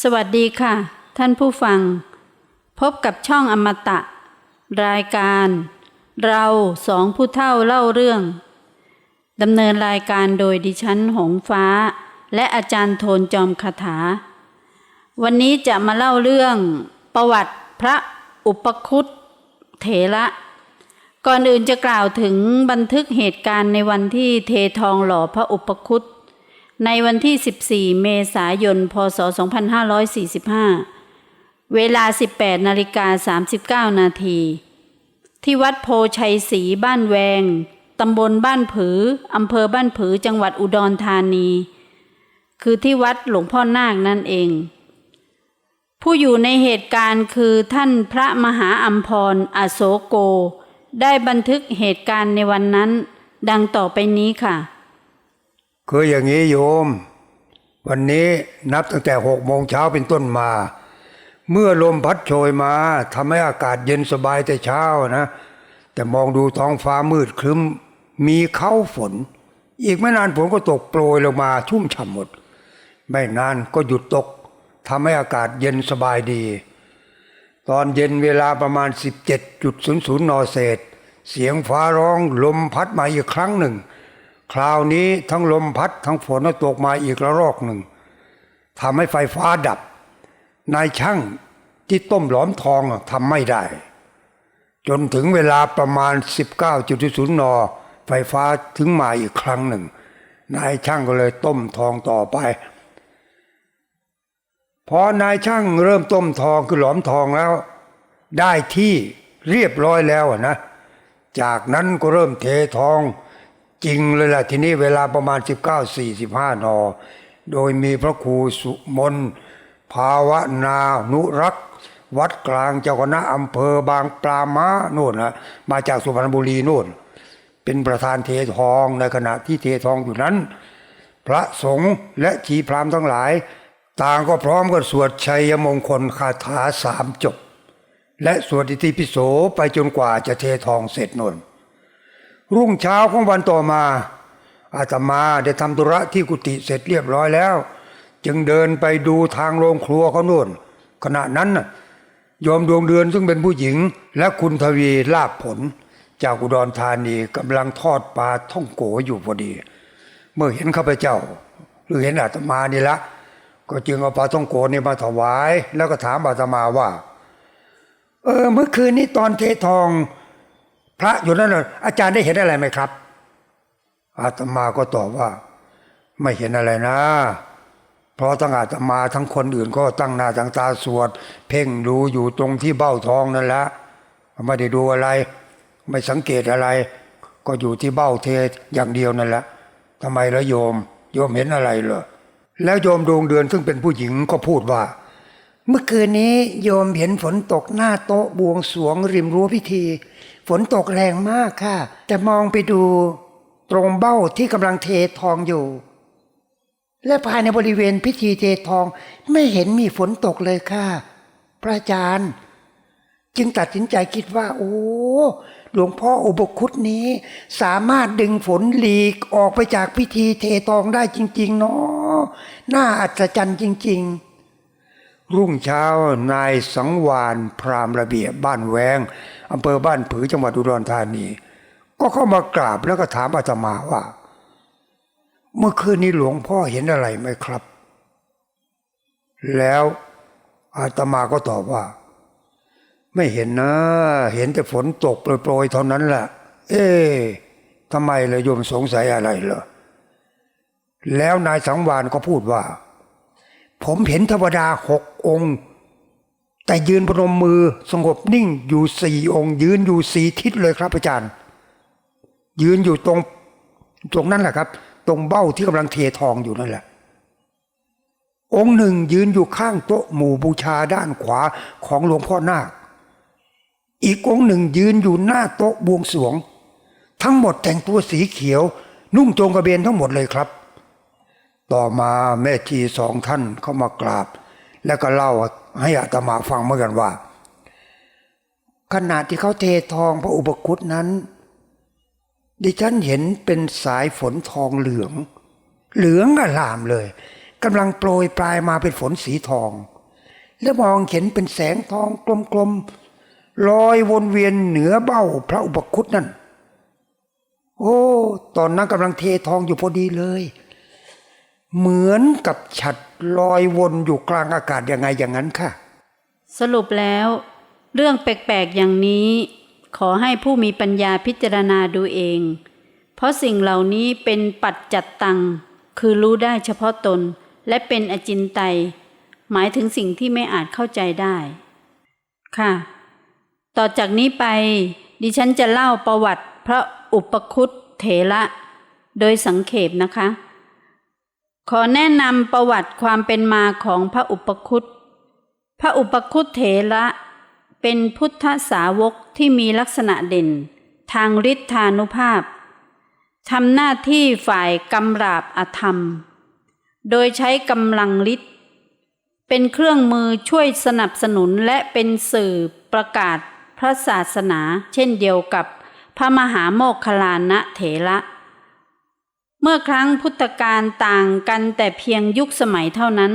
สวัสดีค่ะ ท่านผู้ฟัง พบกับช่องอมตะ รายการ เราสองผู้เท่าเล่าเรื่องดำเนินรายการโดยดิฉันหงฟ้า และอาจารย์โทนจอมคาถา วันนี้จะมาเล่าเรื่อง ประวัติพระอุปคุตเถระก่อนอื่นจะกล่าวถึงบันทึกเหตุการณ์ในวันที่เททองหล่อพระอุปคุต ในวันที่ 14 เมษายน พศ 2545 เวลา 18นาฬิกา39 นาที ที่วัดโพชัยศรีบ้านแวง ตำบลบ้านผือ อำเภอบ้านผือ จังหวัดอุดรธานี คือที่วัดหลวงพ่อนาคนั่นเอง ผู้อยู่ในเหตุการณ์คือท่านพระมหาอัมพร อโศโก ได้บันทึกเหตุการณ์ในวันนั้น ดังต่อไปนี้ค่ะ คืออย่างนี้โยม วันนี้นับตั้งแต่หกโมงเช้าเป็นต้นมา เมื่อลมพัดโชยมาทำให้อากาศเย็นสบายแต่เช้านะ แต่มองดูท้องฟ้ามืดครึ้ม มีเข้าฝน อีกไม่นานฝนก็ตกโปรยลงมาชุ่มฉ่ำหมด ไม่นานก็หยุดตกทำให้อากาศเย็นสบายดี ตอนเย็นเวลาประมาณ 17.00นเศษ เสียงฟ้าร้องลมพัดมาอีกครั้งหนึ่ง คราวนี้ทั้งลมพัดทั้งฝนก็ตกมาอีกระลอกหนึ่งทำให้ไฟฟ้าดับ นายช่างที่ต้มหลอมทองทำไม่ได้ จนถึงเวลาประมาณ 19.0นไฟฟ้าถึงมาอีกครั้งหนึ่ง นายช่างก็เลยต้มทองต่อไป พอนายช่างเริ่มต้มทองคือหลอมทองแล้ว ได้ที่เรียบร้อยแล้วนะ จากนั้นก็เริ่มเททอง จริงเลยล่ะทีนี้เวลาประมาณ 19.45 น โดยมีพระครูสุมนภาวนานุรักษ์ วัดกลางเจ้าคณะอำเภอบางปลามาโน่นนะมาจากสุพรรณบุรีโน่น เป็นประธานเททองในขณะที่เททองอยู่นั้น พระสงฆ์และชีพรามทั้งหลาย ต่างก็พร้อมกันสวดชัยมงคลคาถาสามจบ และสวดอิติปิโสไปจนกว่าจะเททองเสร็จโน่น รุ่งเช้าของวันต่อมา อาตมาได้ทำธุระที่กุฏิเสร็จเรียบร้อยแล้ว จึงเดินไปดูทางโรงครัวเขาโน่น ขณะนั้นน่ะยมดวงเดือนซึ่งเป็นผู้หญิง และคุณทวีลาบผล จากอุดรธานีกำลังทอดปลาท่องโกอยู่พอดี เมื่อเห็นข้าพเจ้า หรือเห็นอาตมานี่ละก็จึงเอาปลาท่องโกนี่มาถวาย แล้วก็ถามอาตมาว่า เออเมื่อคืนนี้ตอนเททอง พระอยู่นั่นน่ะอาจารย์ได้เห็นอะไรไหมครับ อาตมาก็ตอบว่า ไม่เห็นอะไรนะ เพราะทั้งอาตมาทั้งคนอื่นก็ตั้งหน้าตั้งตาสวด เพ่งดูอยู่ตรงที่เบ้าทองนั่นแหละไม่ได้ดูอะไร ไม่สังเกตอะไร ก็อยู่ที่เบ้าเทอย่างเดียวนั่นแหละทำไมละโยม โยมเห็นอะไรเหรอแล้วโยมดวงเดือนซึ่งเป็นผู้หญิงก็พูดว่า เมื่อคืนนี้โยมเห็นฝนตกหน้าโต๊ะบวงสรวงริมรั้วพิธี ฝนตกแรงมากค่ะ แต่มองไปดูตรงเบ้าที่กำลังเททองอยู่ และภายในบริเวณพิธีเททองไม่เห็นมีฝนตกเลยค่ะ พระอาจารย์ จึงตัดสินใจคิดว่า โอ้หลวงพ่ออุปคุตนี้ สามารถดึงฝนหลีกออกไปจากพิธีเททองได้จริง ๆ เนาะน่าอัศจรรย์จริง ๆ รุ่งเช้านายสังวานพรามระเบียบบ้านแวงอำเภอบ้านผือจังหวัดอุดรธานี ก็เข้ามากราบแล้วก็ถามอาตมาว่า เมื่อคืนนี้หลวงพ่อเห็นอะไรไหมครับ แล้วอาตมาก็ตอบว่า ไม่เห็นนะ เห็นแต่ฝนตกโปรยๆเท่านั้นแหละเอ๊ะทำไมเลยโยมสงสัยอะไรเหรอแล้วนายสังวานก็พูดว่า ผมเห็นเทวดาหกองค์ แต่ยืนพนมมือสงบนิ่งอยู่สี่องค์ ยืนอยู่สี่ทิศเลยครับอาจารย์ ยืนอยู่ตรงตรงนั้นแหละครับ ตรงเบ้าที่กำลังเททองอยู่นั่นแหละ องค์หนึ่งยืนอยู่ข้างโต๊ะหมู่บูชาด้านขวาของหลวงพ่อนาค อีกองค์หนึ่งยืนอยู่หน้าโต๊ะบวงสรวง ทั้งหมดแต่งตัวสีเขียว นุ่งโจงกระเบนทั้งหมดเลยครับ ต่อมาแม่ชีสองท่านเข้ามากราบ แล้วก็เล่าให้อาตมาฟังเหมือนกันว่า ขณะที่เขาเททองพระอุปคุตนั้น ดิฉันเห็นเป็นสายฝนทองเหลือง เหลืองอลามเลยกำลังโปรยปลายมาเป็นฝนสีทอง แล้วมองเห็นเป็นแสงทองกลมๆลอยวนเวียนเหนือเบ้าพระอุปคุตนั่น โอ้ ตอนนั้นกำลังเททองอยู่พอดีเลย เหมือนกับฉัดลอยวนอยู่กลางอากาศยังไงอย่างนั้นค่ะ สรุปแล้ว เรื่องแปลกๆอย่างนี้ ขอให้ผู้มีปัญญาพิจารณาดูเอง เพราะสิ่งเหล่านี้เป็นปัจจัดตัง คือรู้ได้เฉพาะตน และเป็นอจินไตย หมายถึงสิ่งที่ไม่อาจเข้าใจได้ ค่ะ ต่อจากนี้ไป ดิฉันจะเล่าประวัติพระอุปคุตเถระโดยสังเขปนะคะ ขอแนะนำประวัติความเป็นมาของพระอุปคุต พระอุปคุตเถระเป็นพุทธสาวกที่มีลักษณะเด่น ทางฤทธานุภาพทำหน้าที่ฝ่ายกำราบอธรรม โดยใช้กำลังฤทธิ์เป็นเครื่องมือช่วยสนับสนุนและเป็นสื่อประกาศพระศาสนา เช่นเดียวกับพระมหาโมคคลลานะเถระ เมื่อครั้งพุทธกาลต่างกันแต่เพียงยุคสมัยเท่านั้น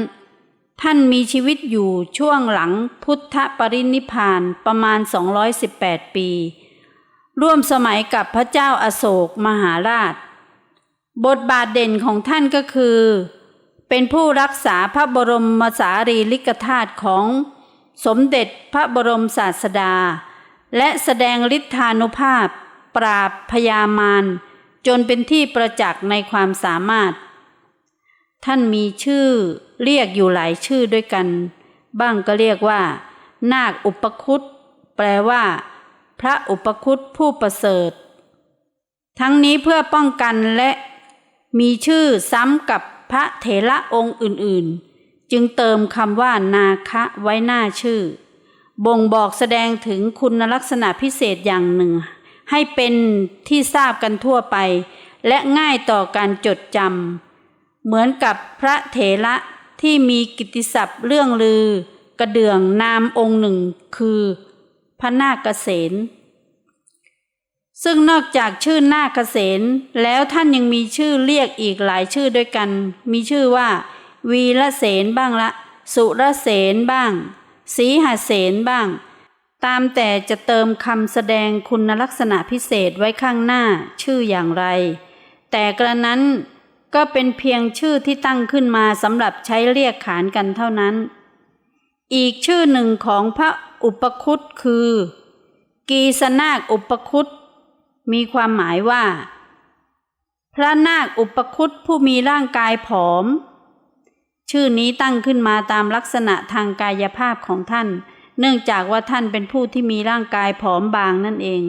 ท่านมีชีวิตอยู่ช่วงหลังพุทธปรินิพานประมาณ 218 ปี ร่วมสมัยกับพระเจ้าอาโศกมหาราช บทบาทเด่นของท่านก็คือ เป็นผู้รักษาพระบรมสารีริกธาตุของสมเด็จพระบรมศาสดา และแสดงฤทธานุภาพ ปราบพยามาร จนเป็นที่ประจักษ์ในความสามารถ ท่านมีชื่อเรียกอยู่หลายชื่อด้วยกัน บ้างก็เรียกว่า นาคอุปคุตแปลว่า พระอุปคุตผู้ประเสริฐ ทั้งนี้เพื่อป้องกันและมีชื่อซ้ำกับพระเถระองค์อื่นๆ จึงเติมคำว่านาคะไว้หน้าชื่อ บ่งบอกแสดงถึงคุณลักษณะพิเศษอย่างหนึ่ง ให้เป็นที่ทราบกันทั่วไป และง่ายต่อการจดจำเหมือนกับพระเถระที่มีกิติศัพท์เรื่องลือ กระเดื่องนามองค์หนึ่งคือพระนาคเกษณซึ่งนอกจากชื่อนาคเกษณแล้วท่านยังมีชื่อเรียกอีกหลายชื่อด้วยกัน มีชื่อว่า วีรเสนบ้างละ สุรเสนบ้าง สีหเสนบ้าง ตามแต่จะเติมคำแสดงคุณลักษณะพิเศษไว้ข้างหน้าชื่ออย่างไร แต่กระนั้นก็เป็นเพียงชื่อที่ตั้งขึ้นมาสำหรับใช้เรียกขานกันเท่านั้น อีกชื่อหนึ่งของพระอุปคุตคือ กีสนาคอุปคุตมีความหมายว่า พระนาคอุปคุตผู้มีร่างกายผอม ชื่อนี้ตั้งขึ้นมาตามลักษณะทางกายภาพของท่าน เนื่องจากว่าท่านเป็นผู้ที่มีร่างกายผอมบางนั่นเอง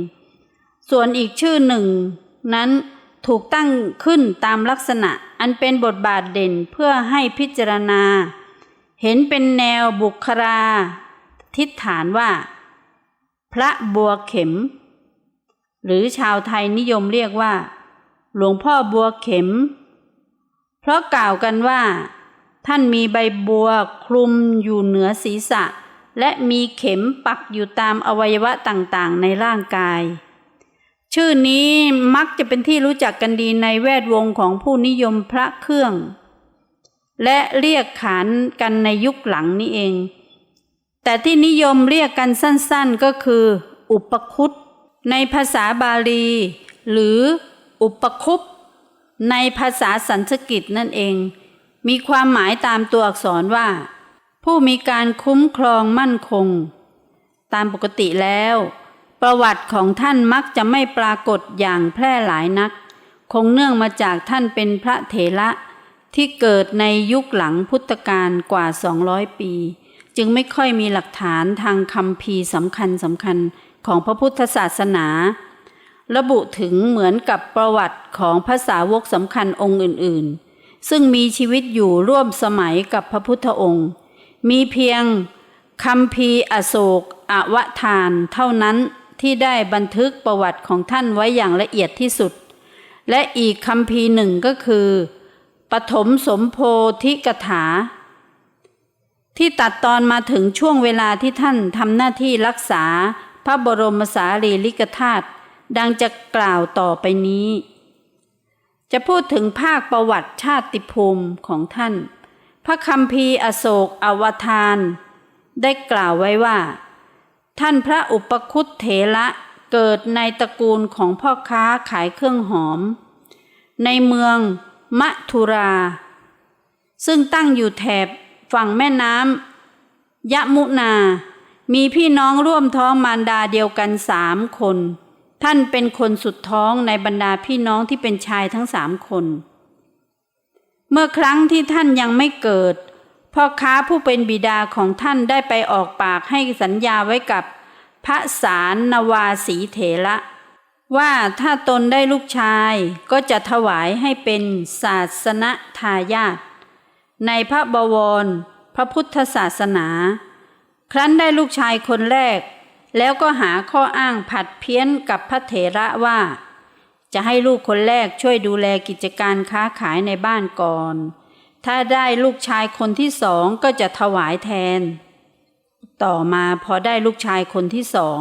ส่วนอีกชื่อหนึ่ง นั้นถูกตั้งขึ้นตามลักษณะอันเป็นบทบาทเด่นเพื่อให้พิจารณา เห็นเป็นแนวบุครา ทิฏฐานว่า พระบัวเข็ม หรือชาวไทยนิยมเรียกว่า หลวงพ่อบัวเข็ม เพราะกล่าวกันว่า ท่านมีใบบัวคลุมอยู่เหนือศีรษะ และมีเข็มปักอยู่ตามอวัยวะต่างๆ ในร่างกาย ชื่อนี้มักจะเป็นที่รู้จักกันดีในแวดวงของผู้นิยมพระเครื่อง และเรียกขานกันในยุคหลังนี้เอง แต่ที่นิยมเรียกกันสั้นๆก็คือ อุปคุตในภาษาบาลี หรืออุปคุปในภาษาสันสกฤตนั่นเอง มีความหมายตามตัวอักษรว่า ผู้มีการคุ้มครองมั่นคง ตามปกติแล้ว ประวัติของท่านมักจะไม่ปรากฏอย่างแพร่หลายนัก คงเนื่องมาจากท่านเป็นพระเถระที่เกิดในยุคหลังพุทธกาลกว่า 200 ปี จึงไม่ค่อยมีหลักฐานทางคำพีสำคัญสำคัญของพระพุทธศาสนา ระบุถึงเหมือนกับประวัติของภาษาวกสำคัญองค์อื่นๆ ซึ่งมีชีวิตอยู่ร่วมสมัยกับพระพุทธองค์ มีเพียงคำพีอโศกอวทานเท่านั้นที่ได้บันทึกประวัติของท่านไว้อย่างละเอียดที่สุด และอีกคำพีหนึ่งก็คือ ปฐมสมโพธิกถา ที่ตัดตอนมาถึงช่วงเวลาที่ท่านทำหน้าที่รักษาพระบรมสารีริกธาตุดังจะกล่าวต่อไปนี้ จะพูดถึงภาคประวัติชาติภูมิของท่าน พระคัมภีร์อโศกอวทาน ได้กล่าวไว้ว่า ท่านพระอุปคุตเถระเกิดในตระกูลของพ่อค้าขายเครื่องหอม ในเมืองมะทุรา ซึ่งตั้งอยู่แถบฝั่งแม่น้ำยะมุนา มีพี่น้องร่วมท้องมารดาเดียวกันสามคน ท่านเป็นคนสุดท้องในบรรดาพี่น้องที่เป็นชายทั้งสามคน เมื่อครั้งที่ท่านยังไม่เกิด พ่อค้าผู้เป็นบิดาของท่านได้ไปออกปากให้สัญญาไว้กับ พระสารนวาสีเถระว่าถ้าตนได้ลูกชายก็จะถวายให้เป็นศาสนทายาทในพระบวร พระพุทธศาสนา ครั้นได้ลูกชายคนแรก แล้วก็หาข้ออ้างผัดเพี้ยนกับพระเถระว่า จะให้ลูกคนแรกช่วยดูแลกิจการค้าขายในบ้านก่อน ถ้าได้ลูกชายคนที่สองก็จะถวายแทน ต่อมาพอได้ลูกชายคนที่สอง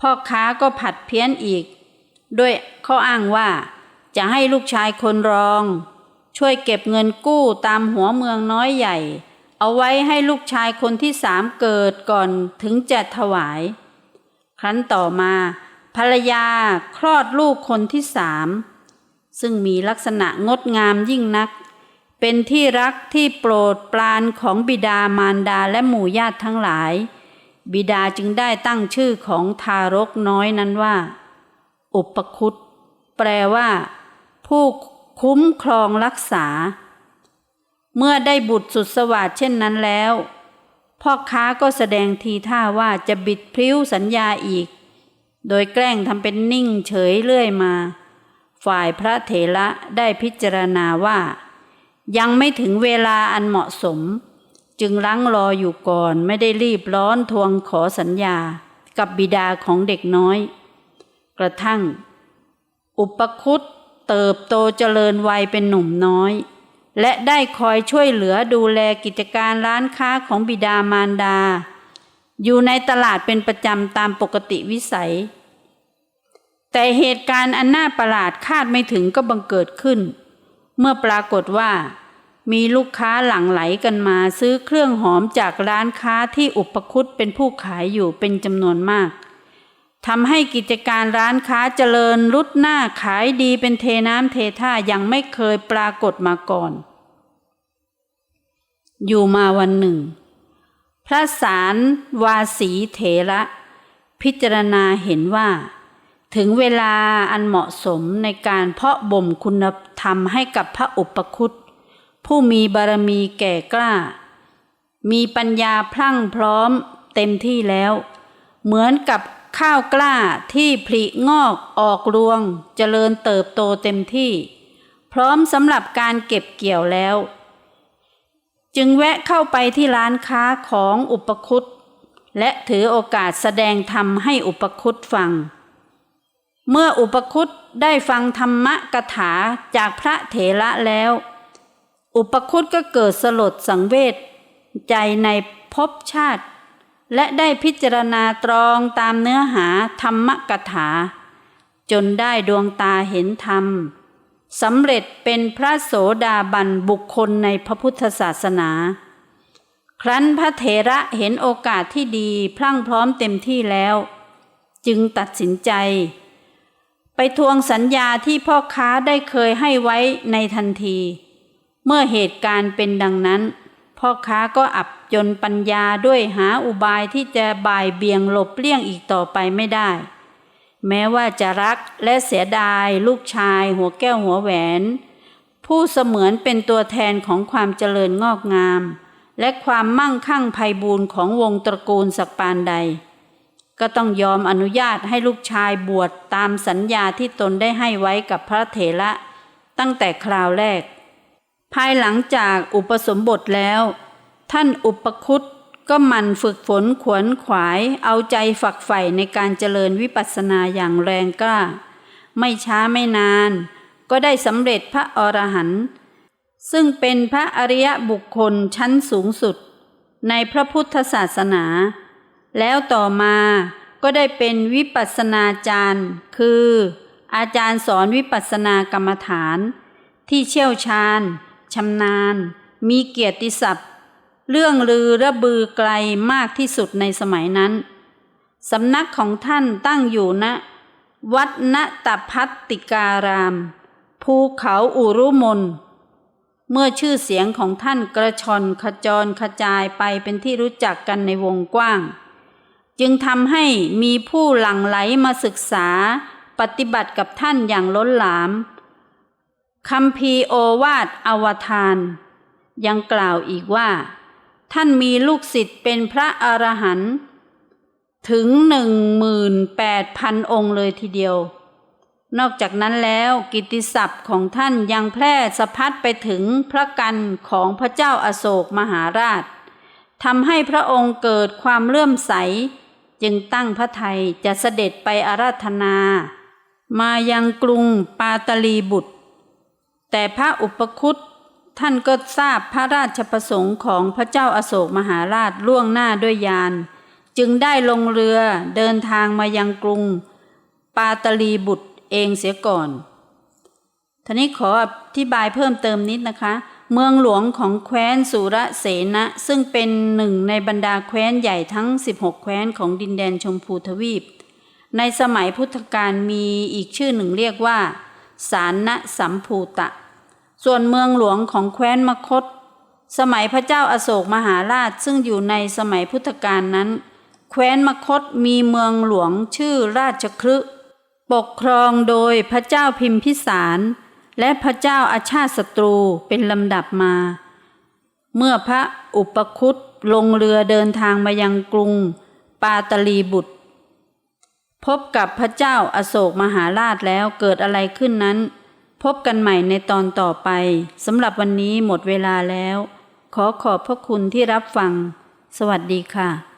พ่อค้าก็ผัดเพี้ยนอีก ด้วยข้ออ้างว่า จะให้ลูกชายคนรอง ช่วยเก็บเงินกู้ตามหัวเมืองน้อยใหญ่ เอาไว้ให้ลูกชายคนที่สามเกิดก่อนถึงจะถวาย ครั้นต่อมา ภรรยาคลอดลูกคนที่สาม ซึ่งมีลักษณะงดงามยิ่งนัก เป็นที่รักที่โปรดปรานของบิดามารดาและหมู่ญาติทั้งหลาย บิดาจึงได้ตั้งชื่อของทารกน้อยนั้นว่า อุปคุตแปลว่า ผู้คุ้มครองรักษา เมื่อได้บุตรสุดสวัสดเช่นนั้นแล้ว พ่อค้าก็แสดงทีท่าว่าจะบิดพริ้วสัญญาอีก โดยแกล้งทำเป็นนิ่งเฉยเรื่อยมา ฝ่ายพระเถระได้พิจารณาว่า ยังไม่ถึงเวลาอันเหมาะสม จึงลังรออยู่ก่อนไม่ได้รีบร้อนทวงขอสัญญากับบิดาของเด็กน้อย กระทั่ง อุปคุตเติบโตเจริญวัยเป็นหนุ่มน้อย และได้คอยช่วยเหลือดูแลกิจการร้านค้าของบิดามารดา อยู่ในตลาดเป็นประจำตามปกติวิสัย แต่เหตุการณ์อันน่าประหลาดคาดไม่ถึงก็บังเกิดขึ้น เมื่อปรากฏว่า มีลูกค้าหลั่งไหลกันมาซื้อเครื่องหอมจากร้านค้าที่อุปคุตเป็นผู้ขายอยู่เป็นจำนวนมากทำให้กิจการร้านค้าเจริญรุดหน้าขายดีเป็นเทน้ำเทท่ายังไม่เคยปรากฏมาก่อน อยู่มาวันหนึ่ง พระสารวาสีเถระ พิจารณาเห็นว่า ถึงเวลาอันเหมาะสมในการเพาะบ่มคุณธรรมให้กับพระอุปคุตผู้มีบารมีแก่กล้า มีปัญญาพรั่งพร้อมเต็มที่แล้ว เหมือนกับข้าวกล้าที่ผลิงอกออกรวง เจริญเติบโตเต็มที่ พร้อมสำหรับการเก็บเกี่ยวแล้ว จึงแวะเข้าไปที่ร้านค้าของอุปคุตและถือโอกาสแสดงธรรมให้อุปคุตฟัง เมื่ออุปคุตได้ฟังธรรมกถาจากพระเถระแล้ว อุปคุตก็เกิดสลดสังเวชใจในภพชาติ และได้พิจารณาตรองตามเนื้อหาธรรมกถา จนได้ดวงตาเห็นธรรม สำเร็จเป็นพระโสดาบันบุคคลในพระพุทธศาสนา ครั้นพระเถระเห็นโอกาสที่ดีพรั่งพร้อมเต็มที่แล้ว จึงตัดสินใจ ไปทวงสัญญาที่พ่อค้าได้เคยให้ไว้ในทันที เมื่อเหตุการณ์เป็นดังนั้น พ่อค้าก็อับจนปัญญาด้วยหาอุบายที่จะบ่ายเบี่ยงหลบเลี่ยงอีกต่อไปไม่ได้ แม้ว่าจะรักและเสียดายลูกชายหัวแก้วหัวแหวน ผู้เสมือนเป็นตัวแทนของความเจริญงอกงาม และความมั่งคั่งไพบูรณ์ของวงตระกูลสักปานใด ก็ต้องยอมอนุญาตให้ลูกชายบวชตามสัญญาที่ตนได้ให้ไว้กับพระเถระตั้งแต่คราวแรก ภายหลังจากอุปสมบทแล้ว ท่านอุปคุต ก็มันฝึกฝนขวนขวายเอาใจฝักใฝ่ในการเจริญวิปัสสนาอย่างแรงกล้า ไม่ช้าไม่นาน ก็ได้สำเร็จพระอรหันต์ซึ่งเป็นพระอริยบุคคลชั้นสูงสุด ในพระพุทธศาสนา แล้วต่อมาก็ได้เป็นวิปัสสนาจารย์ คือ อาจารย์สอนวิปัสสนากรรมฐาน ที่เชี่ยวชาญชำนาญ มีเกียรติศัพท์ เรื่องลือระบือไกลมากที่สุดในสมัยนั้น สำนักของท่านตั้งอยู่ณวัดณตพัตติการาม ภูเขาอุรุมนเมื่อชื่อเสียงของท่านกระชอนขจรขจายไปเป็นที่รู้จักกันในวงกว้าง จึงทำให้มีผู้หลั่งไหลมาศึกษาปฏิบัติกับท่านอย่างล้นหลามคำพีโอวาทอวทาน ยังกล่าวอีกว่า ท่านมีลูกศิษย์เป็นพระอรหันต์ถึงหนึ่งหมื่นแปดพันองค์เลยทีเดียว นอกจากนั้นแล้วกิตติศัพท์ของท่านยังแพร่สะพัดไปถึงพระกันของพระเจ้าอาโศกมหาราชทำให้พระองค์เกิดความเลื่อมใส จึงตั้งพระไทยจะเสด็จไปอาราธนา มายังกรุงปาตลีบุตร แต่พระอุปคุต ท่านก็ทราบพระราชประสงค์ของพระเจ้าอาโศกมหาราชล่วงหน้าด้วยยาน จึงได้ลงเรือเดินทางมายังกรุง ปาตลีบุตรเองเสียก่อนท่านี้ขออธิบายเพิ่มเติมนิดนะคะ เมืองหลวงของแคว้นสุรเสนะซึ่งเป็นหนึ่งในบรรดาแคว้นใหญ่ทั้ง 16 แคว้นของดินแดนชมพูทวีป ในสมัยพุทธกาลมีอีกชื่อหนึ่งเรียกว่า สารณสัมภูตะ ส่วนเมืองหลวงของแคว้นมคต สมัยพระเจ้าอาโศกมหาราชซึ่งอยู่ในสมัยพุทธกาลนั้น แคว้นมคตมีเมืองหลวงชื่อราชคฤห์ปกครองโดยพระเจ้าพิมพิสาร และพระเจ้าอาชาติศัตรูเป็นลำดับมา เมื่อพระอุปคุตลงเรือเดินทางมายังกรุง ปาตลีบุตร พบกับพระเจ้าอาโศกมหาราชแล้วเกิดอะไรขึ้นนั้น พบกันใหม่ในตอนต่อไปสำหรับวันนี้หมดเวลาแล้ว ขอขอบพระคุณที่รับฟัง สวัสดีค่ะ